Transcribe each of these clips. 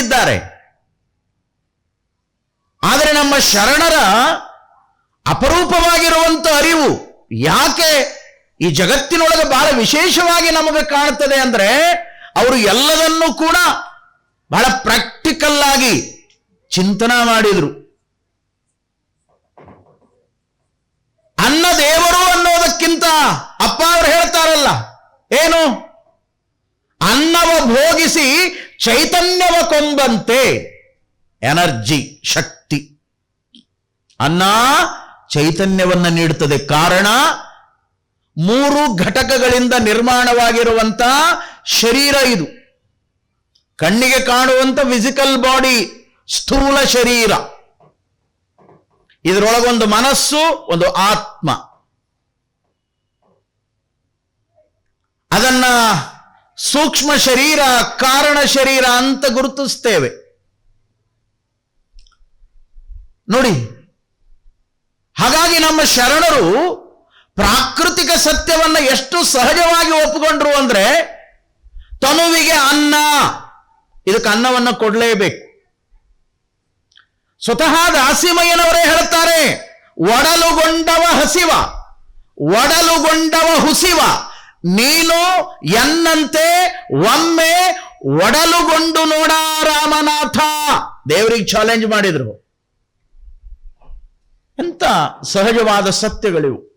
ಇದ್ದಾರೆ ಆದರೆ ನಮ್ಮ ಶರಣರ ಅಪರೂಪವಾಗಿರುವಂತ ಅರಿವು ಯಾಕೆ ಈ ಜಗತ್ತಿನೊಳಗೆ ಬಹಳ ವಿಶೇಷವಾಗಿ ನಮಗೆ ಕಾಣುತ್ತದೆ ಅಂದ್ರೆ ಅವರು ಎಲ್ಲದನ್ನೂ ಕೂಡ ಬಹಳ ಪ್ರಾಕ್ಟಿಕಲ್ ಆಗಿ ಚಿಂತನ ಮಾಡಿದ್ರು. ಅನ್ನ ದೇವರು ಅನ್ನೋದಕ್ಕಿಂತ ಅಪ್ಪ ಅವರು ಹೇಳ್ತಾರಲ್ಲ, ಏನು? ಅನ್ನವ ಭೋಗಿಸಿ ಚೈತನ್ಯವ ಕೊಂಬಂತೆ ಎನರ್ಜಿ, ಶಕ್ತಿ. ಅನ್ನ ಚೈತನ್ಯವನ್ನು ನೀಡುತ್ತದೆ. ಕಾರಣ ಮೂರು ಘಟಕಗಳಿಂದ ನಿರ್ಮಾಣವಾಗಿರುವಂತ ಶರೀರ ಇದು. ಕಣ್ಣಿಗೆ ಕಾಣುವಂತ ಫಿಸಿಕಲ್ ಬಾಡಿ ಸ್ಥೂಲ ಶರೀರ. ಇದರೊಳಗೊಂದು ಮನಸ್ಸು, ಒಂದು ಆತ್ಮ. ಅದನ್ನ ಸೂಕ್ಷ್ಮ ಶರೀರ, ಕಾರಣ ಶರೀರ ಅಂತ ಗುರುತಿಸ್ತೇವೆ. ನೋಡಿ, ಹಾಗಾಗಿ ನಮ್ಮ ಶರಣರು ಪ್ರಾಕೃತಿಕ ಸತ್ಯವನ್ನ ಎಷ್ಟು ಸಹಜವಾಗಿ ಒಪ್ಪಿಕೊಂಡ್ರು ಅಂದ್ರೆ ತನುವಿಗೆ ಅನ್ನ, ಇದಕ್ಕೆ ಅನ್ನವನ್ನ ಕೊಡಲೇಬೇಕು. ಸ್ವತಃ ದಾಸಿಮಯ್ಯನವರೇ ಹೇಳ್ತಾರೆ ಒಡಲುಗೊಂಡವ ಹಸಿವ, ಒಡಲುಗೊಂಡವ ಹುಸಿವ ನೀನು ಎನ್ನಂತೆ ಒಮ್ಮೆ ಒಡಲುಗೊಂಡು ನೋಡ ರಾಮನಾಥ. ದೇವರಿಗೆ ಚಾಲೆಂಜ್ ಮಾಡಿದ್ರು. ಎಂತ ಸಹಜವಾದ ಸತ್ಯಗಳಿವು.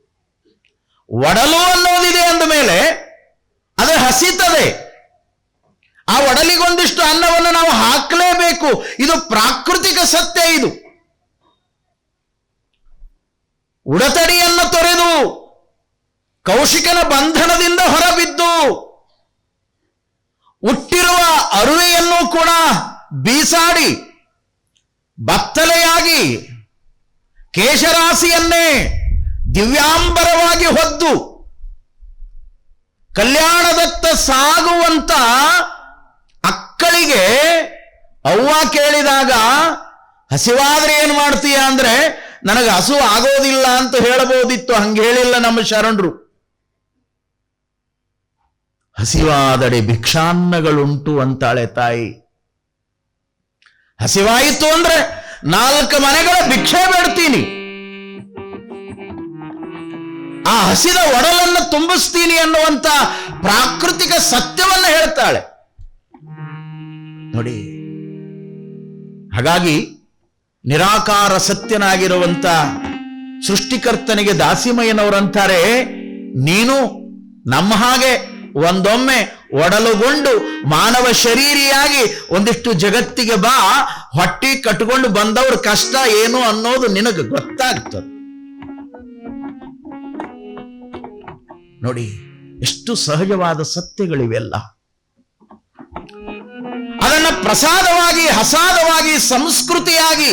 ಒಡಲು ಅನ್ನೋದಿದೆ ಅಂದ ಮೇಲೆ ಅದು ಹಸಿತದೆ. ಆ ಒಡಲಿಗೊಂದಿಷ್ಟು ಅನ್ನವನ್ನು ನಾವು ಹಾಕಲೇಬೇಕು. ಇದು ಪ್ರಾಕೃತಿಕ ಸತ್ಯ ಇದು. ಉಡತಡಿಯನ್ನು ತೊರೆದು ಕೌಶಿಕನ ಬಂಧನದಿಂದ ಹೊರಬಿದ್ದು ಹುಟ್ಟಿರುವ ಅರುವೆಯನ್ನು ಕೂಡ ಬೀಸಾಡಿ ಬತ್ತಲೆಯಾಗಿ ಕೇಶರಾಶಿಯನ್ನೇ ದಿವ್ಯಾಂಬರವಾಗಿ ಹೊದ್ದು ಕಲ್ಯಾಣದತ್ತ ಸಾಗುವಂತ ಅಕ್ಕಳಿಗೆ ಅವ್ವ ಕೇಳಿದಾಗ, ಹಸಿವಾದ್ರೆ ಏನು ಮಾಡ್ತೀಯ ಅಂದ್ರೆ, ನನಗೆ ಹಸು ಆಗೋದಿಲ್ಲ ಅಂತ ಹೇಳಬಹುದಿತ್ತು ಹಂಗೆ ಹೇಳಿಲ್ಲ ನಮ್ಮ ಶರಣರು. ಹಸಿವಾದಡೆ ಭಿಕ್ಷಾನ್ನಗಳುಂಟು ಅಂತಾಳೆ ತಾಯಿ. ಹಸಿವಾಯಿತು ಅಂದ್ರೆ ನಾಲ್ಕು ಮನೆಗಳ ಭಿಕ್ಷೆ ಬೇಡ್ತೀನಿ. ಆ ಹಸಿದ ಒಡಲನ್ನು ತುಂಬಿಸ್ತೀನಿ ಅನ್ನುವಂತ ಪ್ರಾಕೃತಿಕ ಸತ್ಯವನ್ನು ಹೇಳ್ತಾಳೆ. ನೋಡಿ, ಹಾಗಾಗಿ ನಿರಾಕಾರ ಸತ್ಯನಾಗಿರುವಂತ ಸೃಷ್ಟಿಕರ್ತನಿಗೆ ದಾಸಿಮಯ್ಯನವರಂತಾರೆ ನೀನು ನಮ್ಮ ಹಾಗೆ ಒಂದೊಮ್ಮೆ ಒಡಲುಗೊಂಡು ಮಾನವ ಶರೀರಿಯಾಗಿ ಒಂದಿಷ್ಟು ಜಗತ್ತಿಗೆ ಬಾ, ಹೊಟ್ಟಿ ಕಟ್ಕೊಂಡು ಬಂದವ್ರ ಕಷ್ಟ ಏನು ಅನ್ನೋದು ನಿನಗೆ ಗೊತ್ತಾಗ್ತದೆ. ನೋಡಿ, ಎಷ್ಟು ಸಹಜವಾದ ಸತ್ಯಗಳಿವೆಲ್ಲ. ಅದನ್ನ ಪ್ರಸಾದವಾಗಿ ಹಸಾದವಾಗಿ ಸಂಸ್ಕೃತಿಯಾಗಿ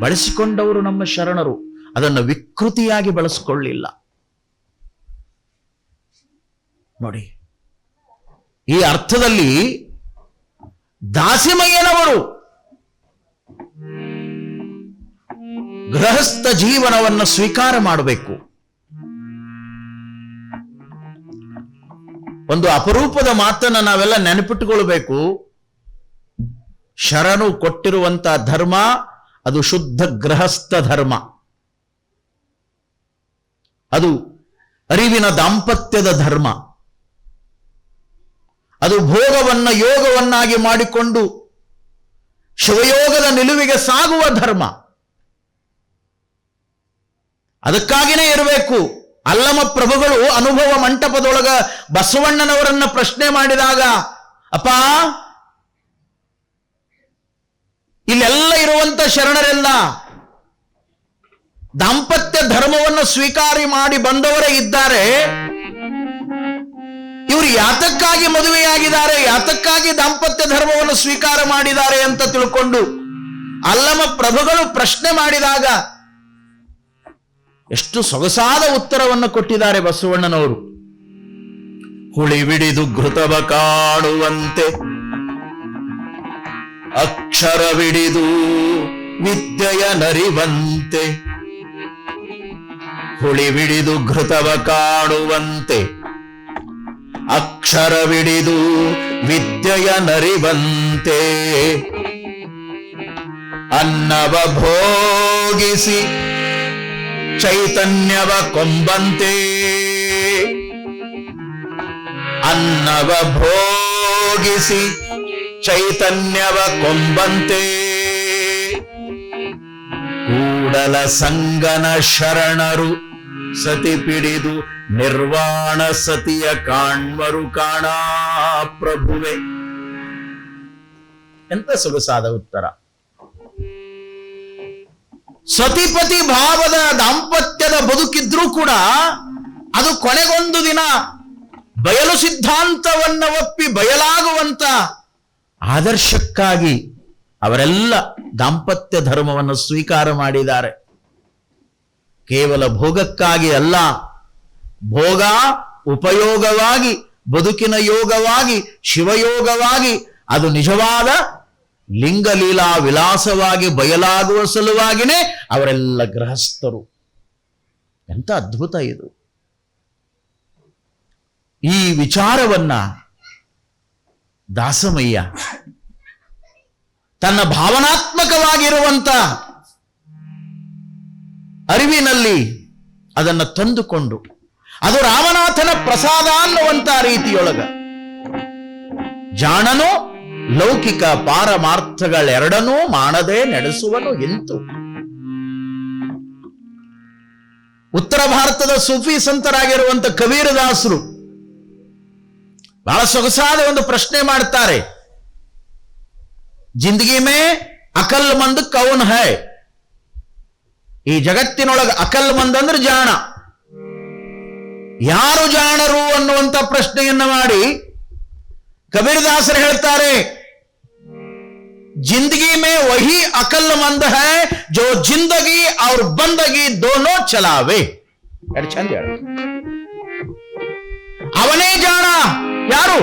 ಬಳಸಿಕೊಂಡವರು ನಮ್ಮ ಶರಣರು. ಅದನ್ನು ವಿಕೃತಿಯಾಗಿ ಬಳಸಿಕೊಳ್ಳಿಲ್ಲ. ನೋಡಿ ಈ ಅರ್ಥದಲ್ಲಿ ದಾಸಿಮಯ್ಯನವರು ಗೃಹಸ್ಥ ಜೀವನವನ್ನು ಸ್ವೀಕಾರ ಮಾಡಬೇಕು. ಒಂದು ಅಪರೂಪದ ಮಾತನ್ನ ನಾವೆಲ್ಲ ನೆನಪಿಟ್ಟುಕೊಳ್ಬೇಕು. ಶರಣು ಕೊಟ್ಟಿರುವಂತಹ ಧರ್ಮ, ಅದು ಶುದ್ಧ ಗೃಹಸ್ಥ ಧರ್ಮ. ಅದು ಅರಿವಿನ ದಾಂಪತ್ಯದ ಧರ್ಮ. ಅದು ಭೋಗವನ್ನ ಯೋಗವನ್ನಾಗಿ ಮಾಡಿಕೊಂಡು ಶಿವಯೋಗದ ನಿಲುವಿಗೆ ಸಾಗುವ ಧರ್ಮ. ಅದಕ್ಕಾಗಿನೇ ಇರಬೇಕು. ಅಲ್ಲಮ ಪ್ರಭುಗಳು ಅನುಭವ ಮಂಟಪದೊಳಗ ಬಸವಣ್ಣನವರನ್ನ ಪ್ರಶ್ನೆ ಮಾಡಿದಾಗ, ಅಪ್ಪ, ಇಲ್ಲೆಲ್ಲ ಇರುವಂತ ಶರಣರೆಲ್ಲ ದಾಂಪತ್ಯ ಧರ್ಮವನ್ನು ಸ್ವೀಕಾರಿ ಮಾಡಿ ಬಂದವರೇ ಇದ್ದಾರೆ. ಯಾತಕ್ಕಾಗಿ ಮದುವೆಯಾಗಿದ್ದಾರೆ, ಯಾತಕ್ಕಾಗಿ ದಾಂಪತ್ಯ ಧರ್ಮವನ್ನು ಸ್ವೀಕಾರ ಮಾಡಿದ್ದಾರೆ ಅಂತ ತಿಳ್ಕೊಂಡು ಅಲ್ಲಮ ಪ್ರಭುಗಳು ಪ್ರಶ್ನೆ ಮಾಡಿದಾಗ ಎಷ್ಟು ಸೊಗಸಾದ ಉತ್ತರವನ್ನು ಕೊಟ್ಟಿದ್ದಾರೆ ಬಸವಣ್ಣನವರು. ಹುಳಿವಿಡಿದು ಘೃತವ ಕಾಣುವಂತೆ ಅಕ್ಷರವಿಡಿದು ವಿದ್ಯೆಯ ನರಿವಂತೆ ಹುಳಿವಿಡಿದು ಘೃತವ ಕಾಣುವಂತೆ ಅಕ್ಷರವಿಡಿದು ವಿದ್ಯೆಯ ನರಿವಂತೆ ಅನ್ನವ ಭೋಗಿಸಿ ಚೈತನ್ಯವ ಕೊಂಬಂತೆ. ಅನ್ನವ ಭೋಗಿಸಿ ಚೈತನ್ಯವ ಕೊಂಬಂತೆ. ಕೂಡಲ ಸಂಗನ ಶರಣರು ಸತಿ ಪಿಡಿದು ನಿರ್ವಾಣ ಸತಿಯ ಕಾಣ್ವರು ಕಾಣ ಪ್ರಭುವೆ. ಎಂತ ಸೊಗಸಾದ ಉತ್ತರ? ಸತಿಪತಿ ಭಾವದ ದಾಂಪತ್ಯದ ಬದುಕಿದ್ರೂ ಕೂಡ ಅದು ಕೊನೆಗೊಂದು ದಿನ ಬಯಲು ಸಿದ್ಧಾಂತವನ್ನ ಒಪ್ಪಿ ಬಯಲಾಗುವಂತ ಆದರ್ಶಕ್ಕಾಗಿ ಅವರೆಲ್ಲ ದಾಂಪತ್ಯ ಧರ್ಮವನ್ನು ಸ್ವೀಕಾರ ಮಾಡಿದ್ದಾರೆ. ಕೇವಲ ಭೋಗಕ್ಕಾಗಿ ಅಲ್ಲ. ಭೋಗ ಉಪಯೋಗವಾಗಿ, ಬದುಕಿನ ಯೋಗವಾಗಿ, ಶಿವಯೋಗವಾಗಿ, ಅದು ನಿಜವಾದ ಲಿಂಗಲೀಲಾ ವಿಲಾಸವಾಗಿ ಬಯಲಾಗುವ ಸಲುವಾಗಿನೇ ಅವರೆಲ್ಲ ಗೃಹಸ್ಥರು. ಎಂತ ಅದ್ಭುತ ಇದು. ಈ ವಿಚಾರವನ್ನ ದಾಸಮಯ್ಯ ತನ್ನ ಭಾವನಾತ್ಮಕವಾಗಿರುವಂತ ಅರಿವಿನಲ್ಲಿ ಅದನ್ನು ತಂದುಕೊಂಡು ಅದು ರಾಮನಾಥನ ಪ್ರಸಾದ ಅನ್ನುವಂತ ರೀತಿಯೊಳಗ ಜಾಣನು ಲೌಕಿಕ ಪಾರಮಾರ್ಥಗಳೆರಡನ್ನೂ ಮಾಡದೆ ನಡೆಸುವನು ಎಂತು. ಉತ್ತರ ಭಾರತದ ಸೂಫಿ ಸಂತರಾಗಿರುವಂತ ಕಬೀರದಾಸರು ಬಹಳ ಸೊಗಸಾದ ಒಂದು ಪ್ರಶ್ನೆ ಮಾಡ್ತಾರೆ. ಜಿಂದಗಿ ಮೇ ಅಕಲ್ ಮಂದ್ ಕೌನ್ ಹೈ? ಈ ಜಗತ್ತಿನೊಳಗ ಅಕಲ್ ಮಂದ್ ಅಂದ್ರೆ ಜಾಣ ಯಾರು ಜಾಣರು ಅನ್ನುವಂತ ಪ್ರಶ್ನೆಯನ್ನ ಮಾಡಿ ಕಬೀರದಾಸರು ಹೇಳ್ತಾರೆ जिंदगी में वही अकलमंद है जो जिंदगी और बंदगी दोनों चलावे ಎರಡು ಚಂದ ಹೇಳು. ಅವನೇ ಜಾಣ ಯಾರು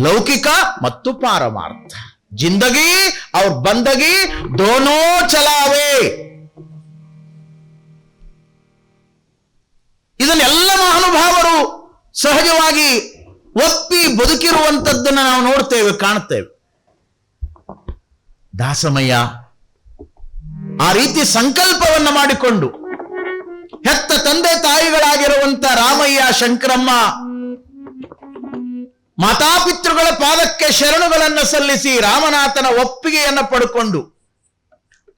ಲೌಕಿಕ ಮತ್ತು ಪಾರಮಾರ್ಥ ಜಿಂದಗಿ और ಬಂದಗಿ दोनों चलावे ಇದನ್ನೆಲ್ಲ ಮಹಾನುಭಾವರು ಸಹಜವಾಗಿ ಒಪ್ಪಿ ಬದುಕಿರುವಂಥದ್ದನ್ನು ನಾವು ನೋಡ್ತೇವೆ ಕಾಣ್ತೇವೆ ದಾಸಮಯ್ಯ ಆ ರೀತಿ ಸಂಕಲ್ಪವನ್ನ ಮಾಡಿಕೊಂಡು ಹೆತ್ತ ತಂದೆ ತಾಯಿಗಳಾಗಿರುವಂತ ರಾಮಯ್ಯ, ಶಂಕರಮ್ಮ ಮಾತಾಪಿತೃಗಳ ಪಾದಕ್ಕೆ ಶರಣುಗಳನ್ನು ಸಲ್ಲಿಸಿ ರಾಮನಾಥನ ಒಪ್ಪಿಗೆಯನ್ನು ಪಡ್ಕೊಂಡು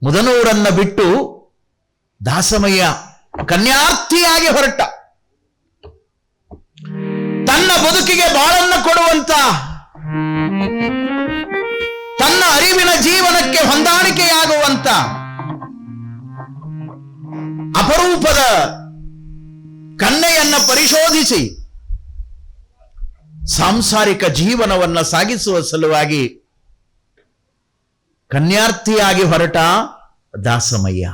ಮುದನೂರನ್ನ ಬಿಟ್ಟು ದಾಸಮಯ್ಯ ಕನ್ಯಾರ್ಥಿಯಾಗಿ ಹೊರಟ. ತನ್ನ ಬದುಕಿಗೆ ಬಾಳನ್ನ ಕೊಡುವಂತ, ತನ್ನ ಅರಿವಿನ ಜೀವನಕ್ಕೆ ಹೊಂದಾಣಿಕೆಯಾಗುವಂತ ಅಪರೂಪದ ಕನ್ನೆಯನ್ನ ಪರಿಶೋಧಿಸಿ ಸಾಂಸಾರಿಕ ಜೀವನವನ್ನ ಸಾಗಿಸುವ ಸಲುವಾಗಿ ಕನ್ಯಾರ್ಥಿಯಾಗಿ ಹೊರಟ ದಾಸಮಯ್ಯ.